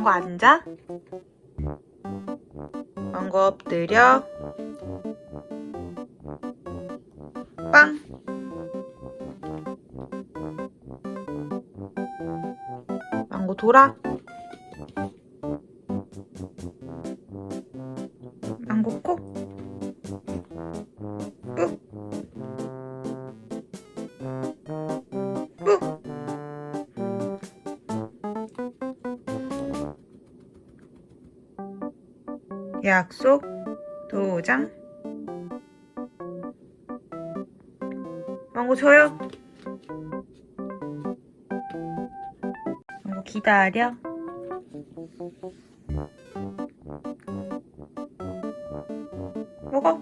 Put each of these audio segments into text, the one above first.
망고 앉아. 망고 엎드려. 빵. 망고 돌아. 약속 도장. 망고 줘요. 망고 기다려. 먹어.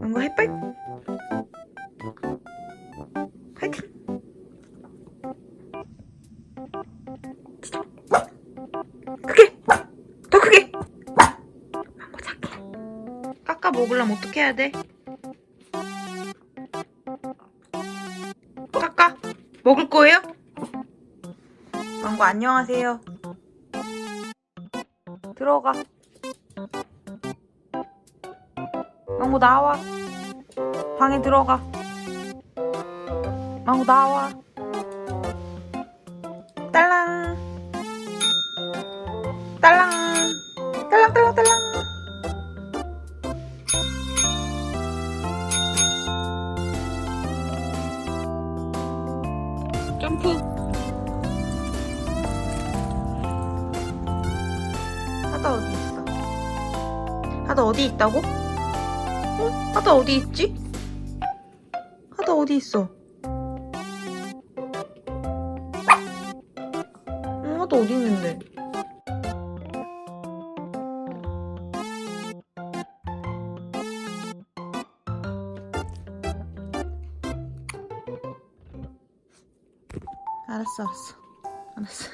망고 햇빨 먹으려면 어떻게 해야 돼? 깎아? 먹을 거예요? 망고 안녕하세요. 들어가. 망고 나와. 방에 들어가. 망고 나와. 딸랑. 딸랑 점프 하다 어디 있어 하다 어디 있다고? 어? 하다 어디 있지? 하다 어디 있어? 응, 하다 어디 있는데? 알았어, 알았어. 알았어.